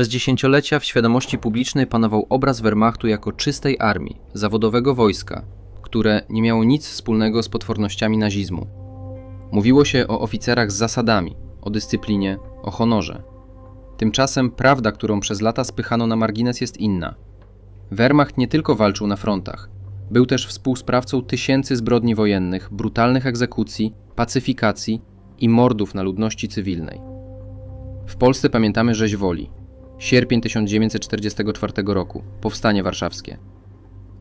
Przez dziesięciolecia w świadomości publicznej panował obraz Wehrmachtu jako czystej armii, zawodowego wojska, które nie miało nic wspólnego z potwornościami nazizmu. Mówiło się o oficerach z zasadami, o dyscyplinie, o honorze. Tymczasem prawda, którą przez lata spychano na margines, jest inna. Wehrmacht nie tylko walczył na frontach, był też współsprawcą tysięcy zbrodni wojennych, brutalnych egzekucji, pacyfikacji i mordów na ludności cywilnej. W Polsce pamiętamy rzeź woli. Sierpień 1944 roku, powstanie warszawskie.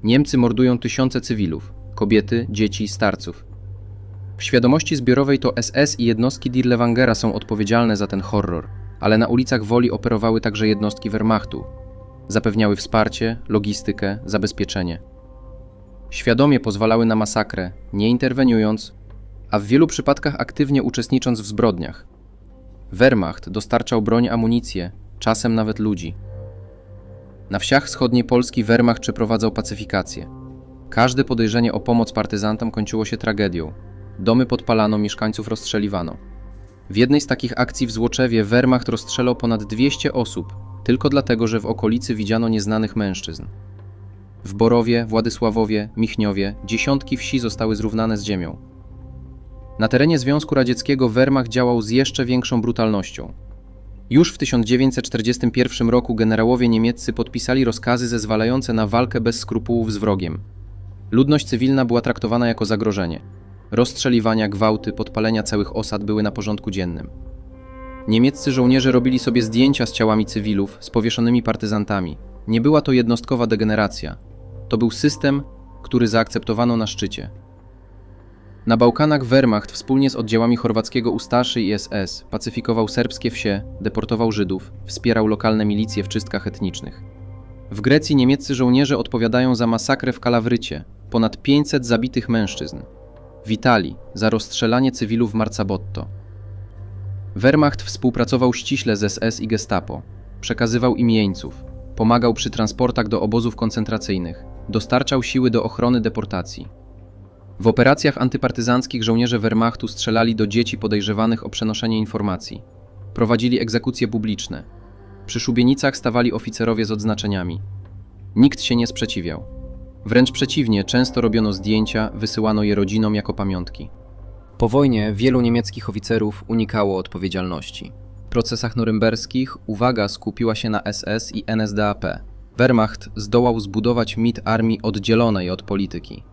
Niemcy mordują tysiące cywilów, kobiety, dzieci, starców. W świadomości zbiorowej to SS i jednostki Dirlewangera są odpowiedzialne za ten horror, ale na ulicach Woli operowały także jednostki Wehrmachtu. Zapewniały wsparcie, logistykę, zabezpieczenie. Świadomie pozwalały na masakrę, nie interweniując, a w wielu przypadkach aktywnie uczestnicząc w zbrodniach. Wehrmacht dostarczał broń, amunicję, czasem nawet ludzi. Na wsiach wschodniej Polski Wehrmacht przeprowadzał pacyfikację. Każde podejrzenie o pomoc partyzantom kończyło się tragedią. Domy podpalano, mieszkańców rozstrzeliwano. W jednej z takich akcji w Złoczewie Wehrmacht rozstrzelał ponad 200 osób, tylko dlatego, że w okolicy widziano nieznanych mężczyzn. W Borowie, Władysławowie, Michniowie dziesiątki wsi zostały zrównane z ziemią. Na terenie Związku Radzieckiego Wehrmacht działał z jeszcze większą brutalnością. Już w 1941 roku generałowie niemieccy podpisali rozkazy zezwalające na walkę bez skrupułów z wrogiem. Ludność cywilna była traktowana jako zagrożenie. Rozstrzeliwania, gwałty, podpalenia całych osad były na porządku dziennym. Niemieccy żołnierze robili sobie zdjęcia z ciałami cywilów, z powieszonymi partyzantami. Nie była to jednostkowa degeneracja. To był system, który zaakceptowano na szczycie. Na Bałkanach Wehrmacht wspólnie z oddziałami chorwackiego Ustaszy i SS pacyfikował serbskie wsie, deportował Żydów, wspierał lokalne milicje w czystkach etnicznych. W Grecji niemieccy żołnierze odpowiadają za masakrę w Kalawrycie, ponad 500 zabitych mężczyzn. W Italii za rozstrzelanie cywilów w Marzabotto. Wehrmacht współpracował ściśle z SS i Gestapo, przekazywał im jeńców, pomagał przy transportach do obozów koncentracyjnych, dostarczał siły do ochrony deportacji. W operacjach antypartyzanckich żołnierze Wehrmachtu strzelali do dzieci podejrzewanych o przenoszenie informacji. Prowadzili egzekucje publiczne. Przy szubienicach stawali oficerowie z odznaczeniami. Nikt się nie sprzeciwiał. Wręcz przeciwnie, często robiono zdjęcia, wysyłano je rodzinom jako pamiątki. Po wojnie wielu niemieckich oficerów unikało odpowiedzialności. W procesach norymberskich uwaga skupiła się na SS i NSDAP. Wehrmacht zdołał zbudować mit armii oddzielonej od polityki.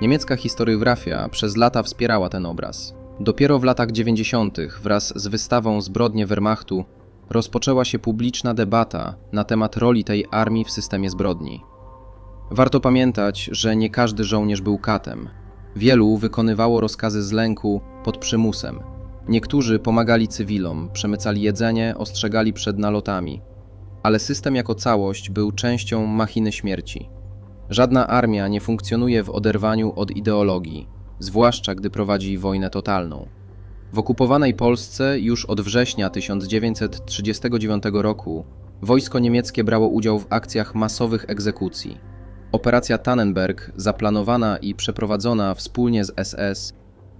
Niemiecka historiografia przez lata wspierała ten obraz. Dopiero w latach 90. wraz z wystawą Zbrodnie Wehrmachtu rozpoczęła się publiczna debata na temat roli tej armii w systemie zbrodni. Warto pamiętać, że nie każdy żołnierz był katem. Wielu wykonywało rozkazy z lęku pod przymusem. Niektórzy pomagali cywilom, przemycali jedzenie, ostrzegali przed nalotami. Ale system jako całość był częścią machiny śmierci. Żadna armia nie funkcjonuje w oderwaniu od ideologii, zwłaszcza gdy prowadzi wojnę totalną. W okupowanej Polsce już od września 1939 roku wojsko niemieckie brało udział w akcjach masowych egzekucji. Operacja Tannenberg, zaplanowana i przeprowadzona wspólnie z SS,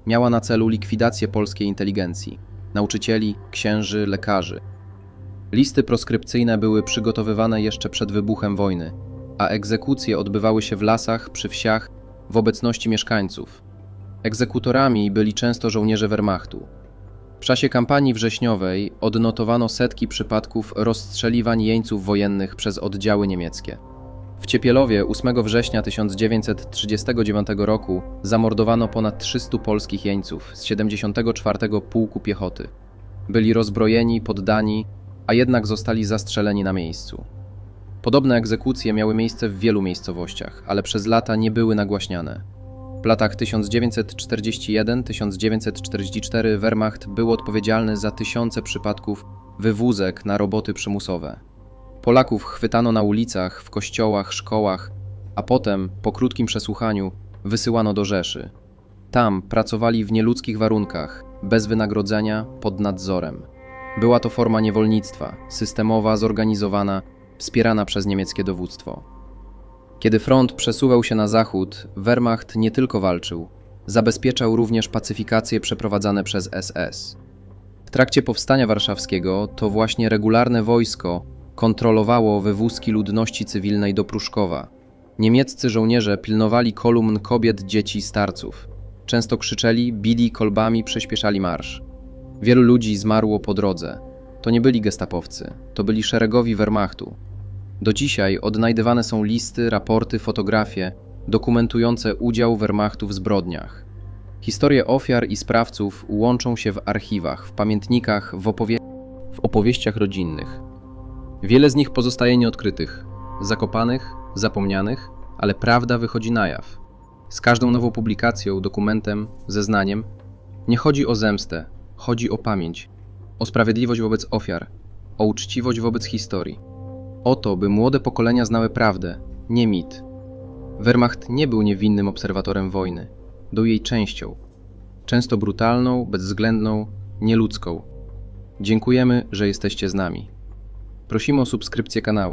miała na celu likwidację polskiej inteligencji, nauczycieli, księży, lekarzy. Listy proskrypcyjne były przygotowywane jeszcze przed wybuchem wojny, a egzekucje odbywały się w lasach, przy wsiach, w obecności mieszkańców. Egzekutorami byli często żołnierze Wehrmachtu. W czasie kampanii wrześniowej odnotowano setki przypadków rozstrzeliwań jeńców wojennych przez oddziały niemieckie. W Ciepielowie 8 września 1939 roku zamordowano ponad 300 polskich jeńców z 74 Pułku Piechoty. Byli rozbrojeni, poddani, a jednak zostali zastrzeleni na miejscu. Podobne egzekucje miały miejsce w wielu miejscowościach, ale przez lata nie były nagłaśniane. W latach 1941-1944 Wehrmacht był odpowiedzialny za tysiące przypadków wywózek na roboty przymusowe. Polaków chwytano na ulicach, w kościołach, szkołach, a potem, po krótkim przesłuchaniu, wysyłano do Rzeszy. Tam pracowali w nieludzkich warunkach, bez wynagrodzenia, pod nadzorem. Była to forma niewolnictwa, systemowa, zorganizowana, wspierana przez niemieckie dowództwo. Kiedy front przesuwał się na zachód, Wehrmacht nie tylko walczył, zabezpieczał również pacyfikacje przeprowadzane przez SS. W trakcie powstania warszawskiego to właśnie regularne wojsko kontrolowało wywózki ludności cywilnej do Pruszkowa. Niemieccy żołnierze pilnowali kolumn kobiet, dzieci, starców. Często krzyczeli, bili kolbami, przyspieszali marsz. Wielu ludzi zmarło po drodze. To nie byli gestapowcy, to byli szeregowi Wehrmachtu. Do dzisiaj odnajdywane są listy, raporty, fotografie dokumentujące udział Wehrmachtu w zbrodniach. Historie ofiar i sprawców łączą się w archiwach, w pamiętnikach, w, opowie- w opowieściach rodzinnych. Wiele z nich pozostaje nieodkrytych, zakopanych, zapomnianych, ale prawda wychodzi na jaw. Z każdą nową publikacją, dokumentem, zeznaniem nie chodzi o zemstę, chodzi o pamięć, o sprawiedliwość wobec ofiar, o uczciwość wobec historii. O to, by młode pokolenia znały prawdę, nie mit. Wehrmacht nie był niewinnym obserwatorem wojny, był jej częścią. Często brutalną, bezwzględną, nieludzką. Dziękujemy, że jesteście z nami. Prosimy o subskrypcję kanału.